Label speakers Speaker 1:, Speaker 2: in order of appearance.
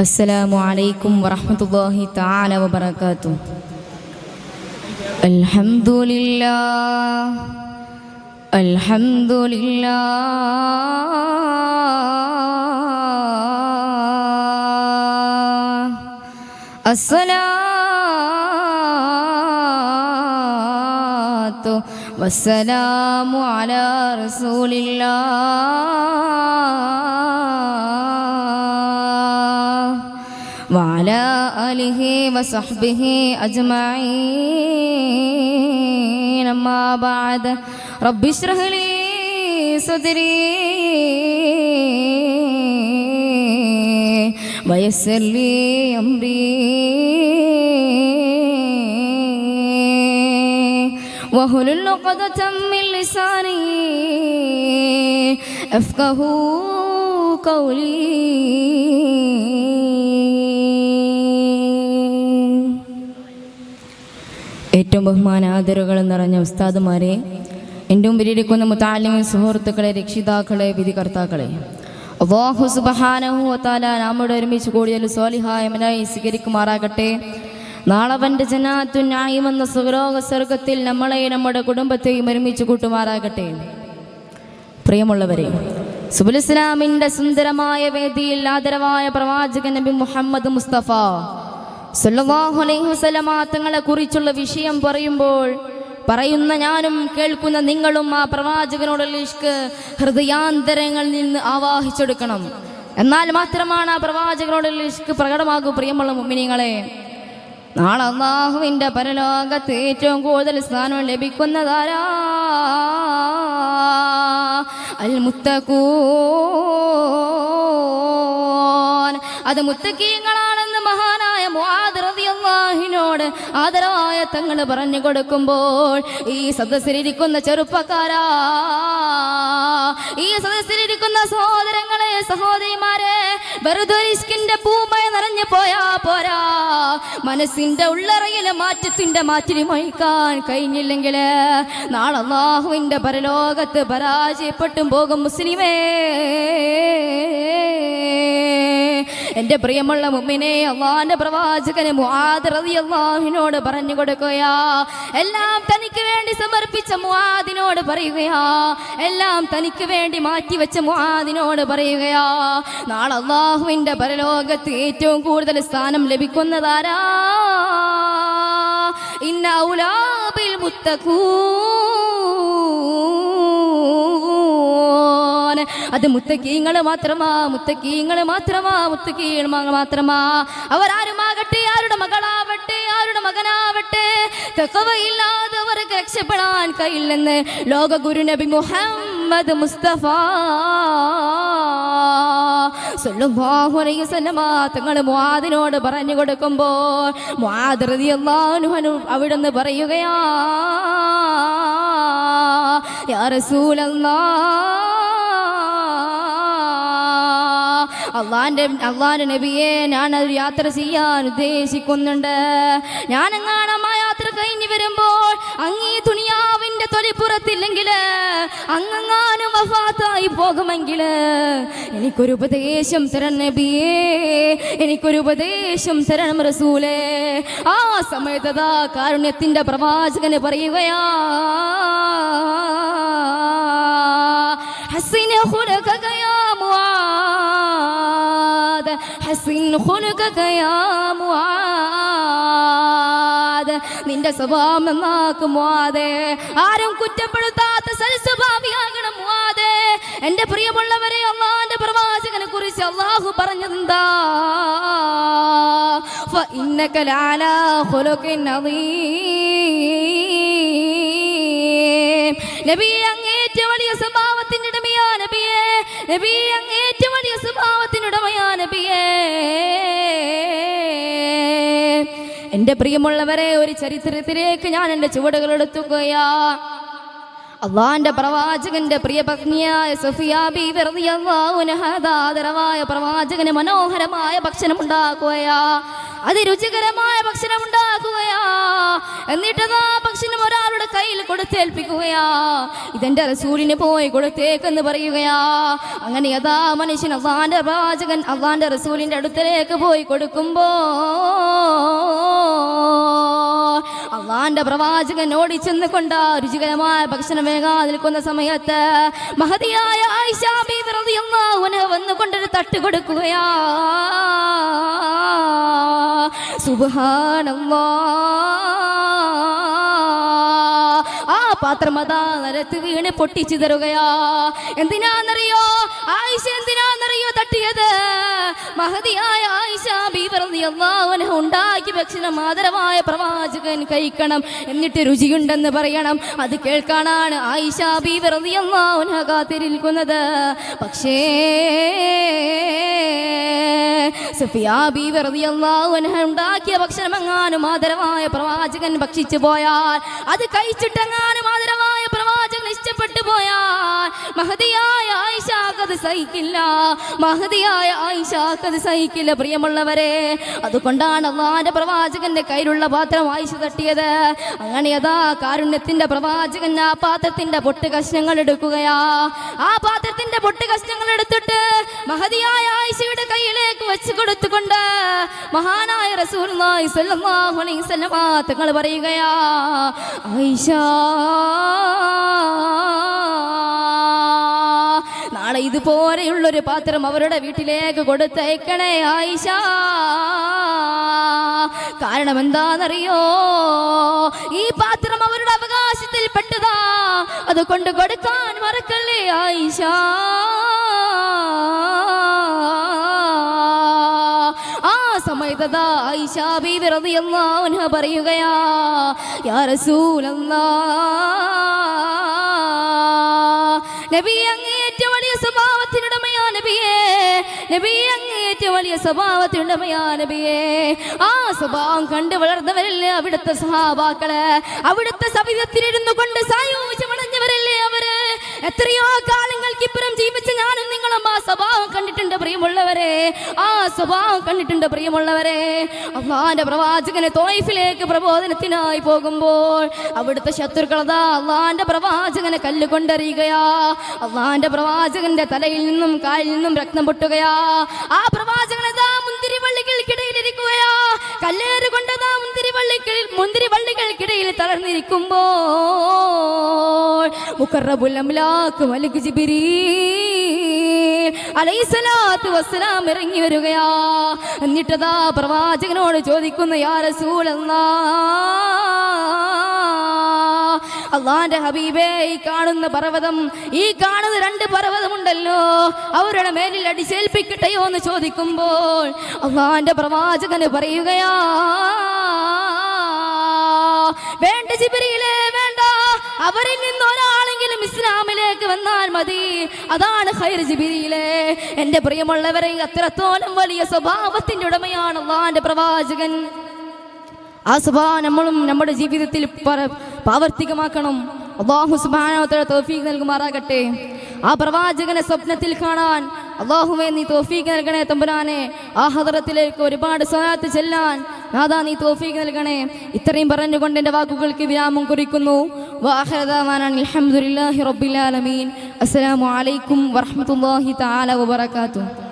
Speaker 1: السلام عليكم ورحمة الله تعالى وبركاته. الحمد لله الحمد لله. الصلاة والسلام على رسول الله. وعلى آله وصحبه أجمعين. أما بعد رب اشرح لي صدري ويسر لي أمري. وهل عقدة من لساني أفقه قولي. ഏറ്റവും ബഹുമാനാദരവുകൾ നിറഞ്ഞ ഉസ്താദുമാരെ എന്റെ മുമ്പിലിരിക്കുന്ന മുത്താലിമ സുഹൃത്തുക്കളെ രക്ഷിതാക്കളെ വിധികർത്താക്കളെ അള്ളാഹു സുബഹാനഹുത്താല നമ്മുടെ ഒരുമിച്ച് കൂടിയാൽ സ്വാലിഹായമനായി സ്വീകരിക്കുമാറാകട്ടെ. നാളവന്റെ ജനാത്തുന്യായമെന്ന സുഖരോഗ സ്വർഗത്തിൽ നമ്മളെ നമ്മുടെ കുടുംബത്തെയും ഒരുമിച്ച് കൂട്ടുമാറാകട്ടെ. പ്രിയമുള്ളവരെ സുബുലിസ്ലാമിന്റെ സുന്ദരമായ വേദിയിൽ ആദരവായ പ്രവാചകൻ നബി മുഹമ്മദ് മുസ്തഫ തങ്ങളെ കുറിച്ചുള്ള വിഷയം പറയുമ്പോൾ പറയുന്ന ഞാനും കേൾക്കുന്ന നിങ്ങളും ആ പ്രവാചകനോടുള്ള ഇഷ്ക് ഹൃദയാന്തരങ്ങളിൽ നിന്ന് ആവാഹിച്ചെടുക്കണം. എന്നാൽ മാത്രമാണ് ആ പ്രവാചകനോടുള്ള ഇഷ്ക് പ്രകടമാകൂ പ്രിയമുള്ള മുമ്മിനിങ്ങളെ നാളെ അള്ളാഹുവിന്റെ പരലോകത്ത് ഏറ്റവും കൂടുതൽ സ്ഥാനം ലഭിക്കുന്നതാരാ? അൽ മുത്തക്കൂൻ അത് മുത്തക്കീങ്ങളാണെന്ന് റളിയല്ലാഹിനോട് ആദരവായ തങ്ങൾ പറഞ്ഞു കൊടുക്കുമ്പോൾ ഈ സദസ്സിലിരിക്കുന്ന ചെറുപ്പക്കാരാ ഈ സദസ്സിലിരിക്കുന്ന സഹോദരങ്ങളെ സഹോദരിമാരെ വെറുതെ ഇഷ്കിന്റെ പൂമയ നിറഞ്ഞു പോയാ പോരാ. മനസ്സിന്റെ ഉള്ളറയിലെ മാറ്റത്തിന്റെ മാറ്റിരി മൊഴിക്കാൻ കഴിഞ്ഞില്ലെങ്കിൽ നാളെ അള്ളാഹുവിന്റെ പരലോകത്ത് പരാജയപ്പെട്ടും പോകും മുസ്ലിമേ. എന്റെ പ്രിയമുള്ള മുമ്മിനെ അള്ളാന്റെ പ്രവാചകന് റളിയല്ലാഹുവിനോട് പറഞ്ഞു കൊടുക്കുകയാ. എല്ലാം തനിക്ക് വേണ്ടി സമർപ്പിച്ച മുആദിനോട് പറയുകയാ. എല്ലാം തനിക്ക് വേണ്ടി മാറ്റിവെച്ച മുആദിനോട് പറയുകയാ. നാളെ അള്ളാഹുവിന്റെ പരലോകത്ത് ഏറ്റവും കൂടുതൽ സ്ഥാനം ലഭിക്കുന്നതാരാ? ഇന്ന ഔലാബിൽ മുത്തക്കൂൻ അത് മുത്തക്കീങ്ങൾ മാത്രമാ മുത്തക്കീങ്ങൾ മാത്രമാ മുത്തക്കീങ്ങൾ മാത്രമാ. അവരാരുമാകട്ടെ ആരുടെ മകളാവട്ടെ ആരുടെ മകനാവട്ടെ. തക്കവയില്ലാത്തവർക്ക് രക്ഷപ്പെടാൻ കഴിയില്ലെന്ന് ലോക ഗുരു നബി മുഹമ്മദ് മുസ്തഫ മുആദിനോട് പറഞ്ഞു കൊടുക്കുമ്പോൾ മുആദ് നിന്ന് പറയുകയാ യാ അള്ളാന്റെ അള്ളാന്റെ നബിയെ ഞാൻ ഒരു യാത്ര ചെയ്യാൻ ഉദ്ദേശിക്കുന്നുണ്ട്. ഞാൻ എങ്ങാണ് ആ യാത്ര കഴിഞ്ഞ് വരുമ്പോൾ അങ്ങീ തുണിയാവിന്റെ തൊലിപ്പുറത്തില്ലെങ്കിൽ അങ്ങങ്ങാനും വഫാത്തായി പോകുമെങ്കിൽ എനിക്കൊരു ഉപദേശം തരണം നബിയേ എനിക്കൊരു ഉപദേശം തരണം റസൂലേ. ആ സമയത്തതാ കാരുണ്യത്തിന്റെ പ്രവാചകന് പറയുകയാ ഹസിന ഖുലഖക യാ മുആദ് ഹസിൻ ഖുലഖക യാ മുആദ് നിന്റെ സ്വഭാവം നന്നാക്കും മുആദേ ആരും കുറ്റപ്പെടുത്താത്ത സൽസ്വഭാവിയാകണം മുആദേ എൻ്റെ പ്രിയമുള്ളവരെ അള്ളാന്റെ പ്രവാചകനെ കുറിച്ച് അള്ളാഹു പറഞ്ഞതെന്താ فإنك لعلى خلق عظيم നബിയെ അങ്ങേറ്റ വലിയ സ്വഭാവത്തിന്റെ ഉടമയാ നബിയെ നബിയെ അങ്ങേറ്റ വലിയ സ്വഭാവത്തിന്റെ ഉടമയാ നബിയെ. പ്രിയമുള്ളവരെ ഒരു ചരിത്രത്തിലേക്ക് ഞാൻ എന്റെ ചുവടുകൾ എടുത്തുകയാ. അള്ളാന്റെ പ്രവാചകന്റെ പ്രിയ പത്നിയായ സഫിയ ബീവി റളിയല്ലാഹു അൻഹ ആദരവായ പ്രവാചകന് മനോഹരമായ ഭക്ഷണം ഉണ്ടാക്കുകയാ. അതിരുചികരമായ ഭക്ഷണം ഉണ്ടാക്കുകയാ. എന്നിട്ട് ആ ഭക്ഷണം ഒരാളുടെ കയ്യിൽ കൊടുത്തേൽപ്പിക്കുകയാ. ഇതെന്റെ റസൂലിന് പോയി കൊടുത്തേക്കെന്ന് പറയുകയാ. അങ്ങനെ അതാ മനുഷ്യൻ അള്ളാന്റെ പ്രവാചകൻ അള്ളാന്റെ റസൂലിന്റെ അടുത്തേക്ക് പോയി കൊടുക്കുമ്പോ അള്ളാന്റെ പ്രവാചകൻ ഓടിച്ചെന്ന് കൊണ്ട രുചികരമായ ഭക്ഷണം വേഗാതെ നിൽക്കുന്ന സമയത്ത് മഹതിയായ ആയിഷ വന്നുകൊണ്ടൊരു തട്ട് കൊടുക്കുകയാ. സുബ്ഹാനല്ലാ. ആ പാത്രം അതാ നിലത്ത് വീണ് പൊട്ടിച്ചു തരുകയാ എന്തിനാന്നറിയോ? ആയിഷ എന്തിനാന്നറിയോ തട്ടിയത്? മഹതിയായ ഉണ്ടാക്കി ഭക്ഷണം ആദരവായ പ്രവാചകൻ കഴിക്കണം. എന്നിട്ട് രുചിയുണ്ടെന്ന് പറയണം. അത് കേൾക്കാനാണ് ആയിഷ ബീവറിയല്ലാവന കാത്തിരിക്കുന്നത്. പക്ഷേ സഫിയാബി അൻഹ ഉണ്ടാക്കിയ ഭക്ഷണം എങ്ങാനും ആദരവായ പ്രവാചകൻ ഭക്ഷിച്ചു പോയാൽ അത് കഴിച്ചിട്ടെങ്ങാനും ആദരവായ ഇഷ്ടപ്പെട്ടു പോയാൽ മഹതിയായ ആയിഷാക്കത് സഹിക്കില്ല. മഹതിയായ ആയിഷാക്കത് സഹിക്കില്ല പ്രിയമുള്ളവരെ. അതുകൊണ്ടാണ് അള്ളാന്റെ പ്രവാചകന്റെ കയ്യിലുള്ള പാത്രം ആയിഷ തട്ടിയത്. അങ്ങനെ അതാ കാരുണ്യത്തിന്റെ പ്രവാചകൻ ആ പാത്രത്തിന്റെ പൊട്ട് കഷ്ണങ്ങൾ എടുക്കുകയാ. ആ പാത്രത്തിന്റെ പൊട്ട് കഷ്ണങ്ങൾ എടുത്തിട്ട് മഹതിയായ ആയിഷയുടെ കയ്യിലേക്ക് വെച്ച് കൊടുത്തുകൊണ്ട് മഹാനായ വസല്ലമ തങ്ങൾ പറയുകയാ. ആയിഷ ഇതുപോലെയുള്ളൊരു പാത്രം അവരുടെ വീട്ടിലേക്ക് കൊടുത്തയക്കണേ ആയിഷ. കാരണം എന്താണെന്നറിയോ? ഈ പാത്രം അവരുടെ അവകാശത്തിൽ പെട്ടതാ. അത് കൊണ്ട് കൊടുക്കാൻ മറക്കല്ലേ ആയിഷ? ആ ആയിഷ റളിയല്ലാഹു പറയുകയാ യാ റസൂലല്ലാ നബി അങ്ങേ നബി അങ്ങേറ്റ വലിയ സ്വഭാവത്തിനുണ്ടമയാ നബിയേ. ആ സ്വഭാവം കണ്ടു വളർന്നവരല്ലേ അവിടുത്തെ സഹാബാക്കൾ അവിടുത്തെ സവിധത്തിലിരുന്നു കൊണ്ട് സായോജിച്ച് അവർ എത്രയോ കാലങ്ങൾക്ക് ഇപ്പുറം ജീവിച്ച ഞാനും നിങ്ങളും ആ സ്വഭാവം കണ്ടിട്ടുണ്ട് പ്രിയമുള്ളവരെ. ആ സ്വഭാവം കണ്ടിട്ടുണ്ട് പ്രിയമുള്ളവരെ. അള്ളാന്റെ പ്രവാചകനെ തോയിഫിലേക്ക് പ്രബോധനത്തിനായി പോകുമ്പോൾ അവിടുത്തെ ശത്രുക്കളതാ അള്ളാന്റെ പ്രവാചകനെ കല്ല് കൊണ്ടറിയുകയാ അള്ളാന്റെ പ്രവാചകന്റെ തലയിൽ നിന്നും കാലിൽ നിന്നും രക്തം പൊട്ടുകയാ. ആ പ്രവാചകനതാ മുന്തിരി കല്ലേറ് കൊണ്ടതാ മുന്തിരി വള്ളികൾ മുന്തിരി വള്ളികൾക്കിടയിൽ തളർന്നിരിക്കുമ്പോൾ ഇറങ്ങി വരികയാ. എന്നിട്ടതാ പ്രവാചകനോട് ചോദിക്കുന്നു യാ റസൂലല്ലാ അള്ളാന്റെ ഹബീബേ ഈ കാണുന്ന പർവതം ഈ കാണുന്ന രണ്ട് പർവതമുണ്ടല്ലോ. അവരുടെ മേലിൽ അടിച്ചേൽപ്പിക്കട്ടെയോ എന്ന് ചോദിക്കുമ്പോൾ അള്ളാന്റെ പ്രവാചകന് പറയുകയാ വേണ്ട ജിബിരിയിലേ വേണ്ട. അവരിൽ നിന്ന് ഒരാളെങ്കിലും ഇസ്ലാമിലേക്ക് വന്നാൽ മതി. അതാണ് ഖൈർ ജിബിരിയിലെ എന്റെ പ്രിയമുള്ളവരെ അത്രത്തോളം വലിയ സ്വഭാവത്തിന്റെ ഉടമയാണ് അള്ളാന്റെ പ്രവാചകൻ. ആ സ്വഭാവം നമ്മളും നമ്മുടെ ജീവിതത്തിൽ പര- പ്രാവർത്തികമാക്കണം. അള്ളാഹു സുബാനോത്തര തോഫീക്ക് നൽകുമാറാകട്ടെ. ആ പ്രവാചകനെ സ്വപ്നത്തിൽ കാണാൻ അള്ളാഹുവെ നീ തോഫീക്ക് നൽകണേ തമ്പുരാനെ. ആ ഹദറത്തിലേക്ക് ഒരുപാട് സ്വലാത്ത് ചെല്ലാൻ നാദാ നീ തോഫീക്ക് നൽകണേ. ഇത്രയും പറഞ്ഞുകൊണ്ട് എന്റെ വാക്കുകൾക്ക് വിരാമം കുറിക്കുന്നു. റബ്ബിൽ ആലമീൻ. അസ്സലാമു അലൈക്കും വറഹ്മത്തുള്ളാഹി തആല വബറകാതുഹു